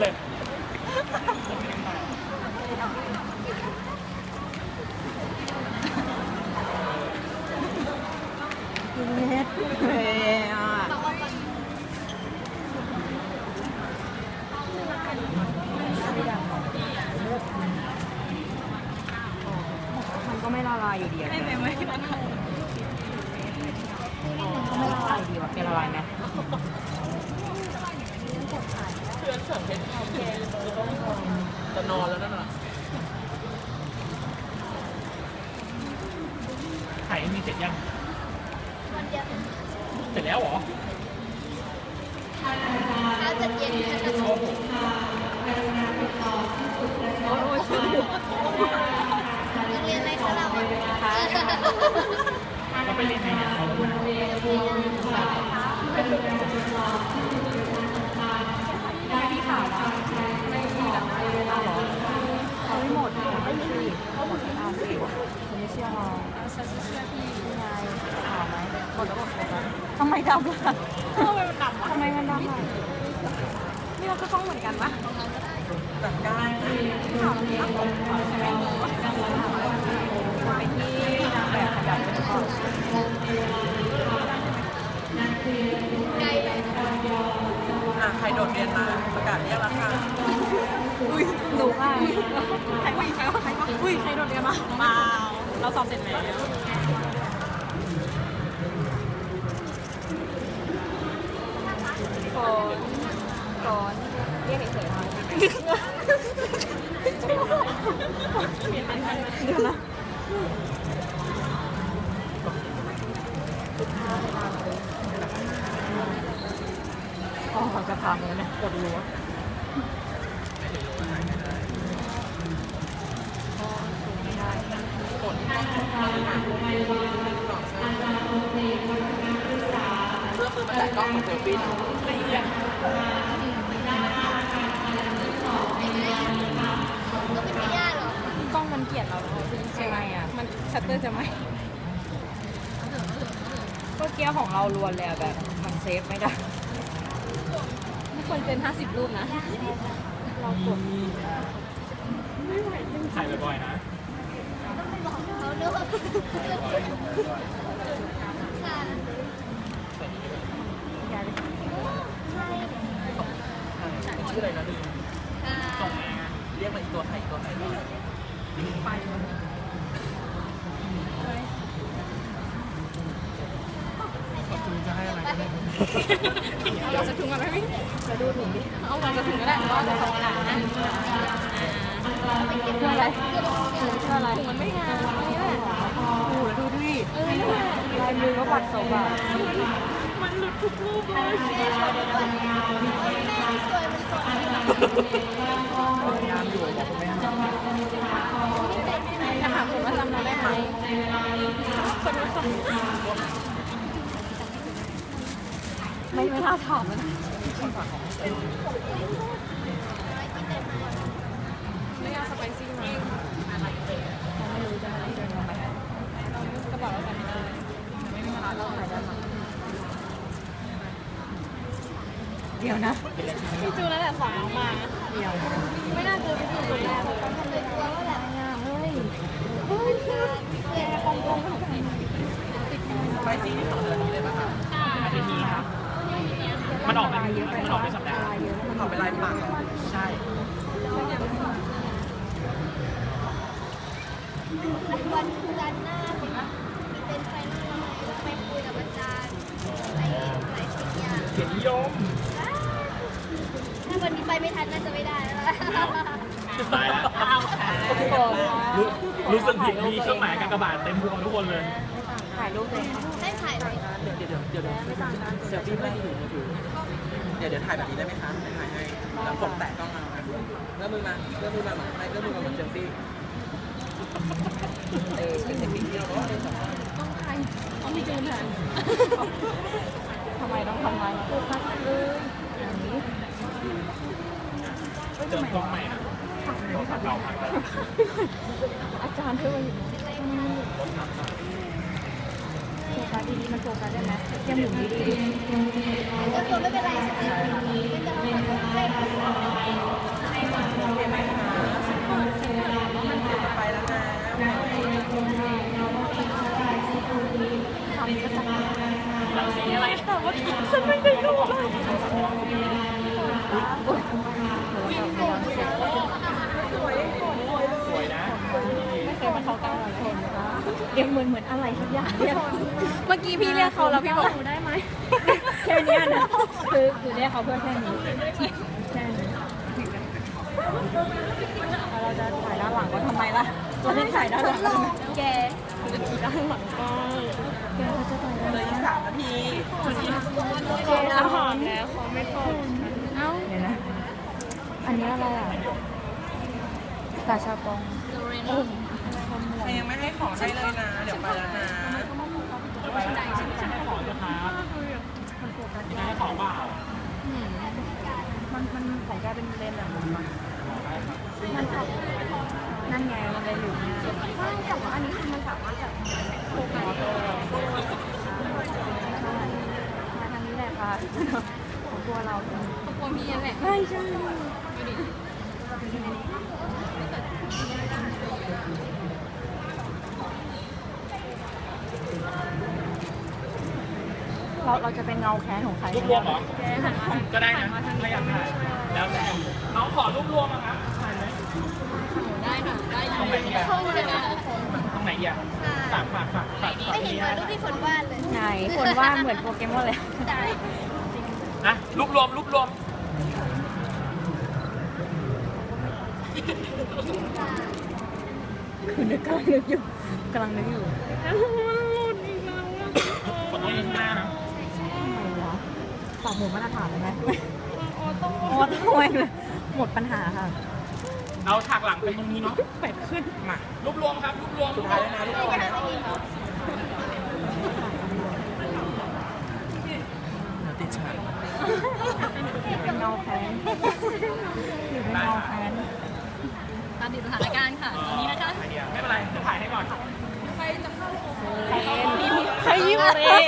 เลยเม็ดเลยอะมันก็ไม่ละลายอยู่ดีอะแกมันก็ไม่ละลายอยู่ดีว่ะแกละลายไหม เพื่อนเสริมเพชรโอเคจะ นอนแล้วนั่นน่ะถ่ายมีเสร็จยังวันเดียวเสร็จแล้วเหรอเช้าจะเย็นขนาดโอ้โหโอ้ยชื่อโรงเรียนอะไรคะเราอะเราไปเรียนไงเนี่ยเอาแล้ว ที่ข่าวอะไม่มีแบบนั้นเลยเหรอเขาไม่หมดไม่มีเขาหมดเอาสิคุณไม่เชื่อเราฉันเชื่อพี่ยังไงข่าวไหมหมดแล้วหมดแล้ว ทำไมดำล่ะทำไมมันดำทำไมมันดำอะนี่เราก็ต้องเหมือนกันปะจัดการข่าวนี้ข่าวใช่ไหมไปที่นางแบบขยับเป็นข้อไกลเลยอะใครโดดเรียนมาประกาศเรียกแล้วค่ะอุ้ยหนูค่ะใครว่าใครว่าใครว่าอุ้ยใครโดนเรียนมาเปล่า เราสอบเสร็จแล้วก่อนก่อนเรียกเฉยๆมาเดี๋ยวนะอ๋อจะทำแล้วเนี่ยกดรั้ว เพื่อมือมา แต่กล้องของเซลฟี่นะก็เป็นไม่ได้หรอกล้องมันเกลียดเราใช่ไหมอะ มันชัตเตอร์จะไหมก็เกียร์ของเราล้วนเลยอะแบบมันเซฟไม่ได้ไม่ควรเป็น 50 รูปนะ เรากดถ่ายบ่อยๆนะเขาเลือกค่ะอย่าเลยใชื่ออะไรนะลืมค่ะส่งมาเรียกมาอีกตัวไทยอีกตัวไทยคุณจะให้อะไรก็ได้เราจะถุงมาไหมพี่จะดูถุงดิ เอาเราจะถุงก็ได้เราจะส่งกระดาษนะ อะไรอะไรมันไม่งานนี่แหละโอ้โหดูดิลายมือก็บัดศพอะแม่สวยด้วยแม่สวยนสวยพยามอยู่บอกแม่จะถาผมว่าจำเราได้ไหมคนรู้สึกไม่ไม่น่าถามเล ยไม่เอาสไปซี่มาไม่รู้จะมาเจอเราไหมก็บอกเราจำไม่ได้ไม่มีเวลาเราหายได้ไหมเดี๋ยวนะพี่จูนั่นแหละสอนน้องมา เดี๋ยว ไม่น่าเจอพี่จูคนแรกเลยทำเลยตัวว่าแบบเฮ้ยเฮ้ยแกคงคงไปซีนี่ของเดือนนี้เลยป่ะคะอาทิตย์ครับมันออกเป็นมันออกเป็นสัปดาห์ขออกไปลายปากใช่ วันจันทร์หน้าสินะมีเป็นไฟนอลแล้วไปคุยกับอาจารย์ไปหลายสิ่งอย่างเกียรตินิยมถ้าวันนี้ไปไม่ทันน่าจะไม่ได้แล้วล่ะตายแล้วรู้รู้สึกผิดมีเครื่องหมายกากบาทเต็มหัวทุกคนเลย ถ่ายรูปเลยให้ถ่ายไหมเดี๋ยวเดี๋ยวเดี๋ยวเดี๋ยวเซลฟี่ไม่ได้อยู่มือถือเดี๋ยวเดี๋ยวถ่ายแบบนี้ได้ไหมคะถ่ายให้แล้วฝกแตะกล้องมาเริ่มมือมาเริ่มมือมาเหมือนเริ่มมือมาเหมือนเซลฟี่ เออเป็นเด็กเดียวเนาะต้องใครต้องมีเจอหนันทำไมต้องทำไมพูดพักเลยอย่างนี้เจอกล้องใหม่นะเราถักเราถักอาจารย์เธอมาอยู่โฟกัสดีๆมันโฟกัสได้ไหมแกหมุนดีๆก็ตัรไม่เป็นไรใช่ไหมมันจะมาเล่นอะไรในความเป็นไหมคะ แต่ว่าฉันไม่ได้ดูเลยสวยนะไม่เคยมาเขาเก้าหลายคนเรียกเหมือนเหมือนอะไรทุกอย่างเเมื่อกี้พี่เรียกเขาแล้วพี่บอกได้ไหมแค่นี้นะคือคือเรียกเขาเพื่อแค่นี้แค่นี้ เราจะถ่ายด้านหลังก็ทำไมล่ะเราจะถ่ายด้านหลังแกจะถ่ด้านหลังก็แกเขาจะถ่ายด้านเหลืลัองอีกสามนาทีแกอาหารแล้วเขาไม่ทนเอ้าเดี๋ยวนะ อันนี้อะไรอะกาชาปองโอ้ใครยังไม่ให้ของให้เลยนะ เดี๋ยวไปแล้วนะไปแล้วครับไม่ใช่ให้ของนะครับไม่ใช่ให้ของเปล่ามันมันของแกเป็นเลนส์แบบ มันออกนั่นไงมันเลยหลุดง่ยไม่แต่ว่าอันนี้คือมันสามารถแบบโฟกัสมาทางนี้แหละค่ะของตัวเราของตัวพี่แหละใช่ใช่เราเราจะเป็นเงาแค้นของใครรูปรวมเหรอ ก็ได้นะถ้าอยากถ่าย แล้วแต่น้องขอรูปรวมอะครับถ่ายไหมได้ค่ะ ได้ตรงไหนดีอะห้องเลยนะตรงไหนดีอะฝากฝากฝากฝากฝากไม่เห็นนี่ว่านะรูปที่ฝนวาดเลยไหนคนว่าเหมือนโปเกมอนเลยได้นะรูปรวมรูปรวมคือนึกกำลังนึกอยู่กำลังนึกอยู่กดตรงนี้ข้างหน้านะฝากหมูมาตรฐานเลยไหมโอ้ต้องโอ้ต้อง เองเลยหมดปัญหาค่ะเอาฉากหลังเป็นตรงนี้เนาะเป็ดขึ้นมารูปรวมครับรูปรวมสุดท้ายแล้วนะทุกคนนะเดี๋ยวติดฉากเป็นเงาแค้นอยู่เป็นเงาแค้นตามติดสถานการณ์ค่ะตอนนี้นะคะไอเดียไม่เป็นไรจะถ่ายให้ก่อนใครยิ้มอะไรยิ้มหน่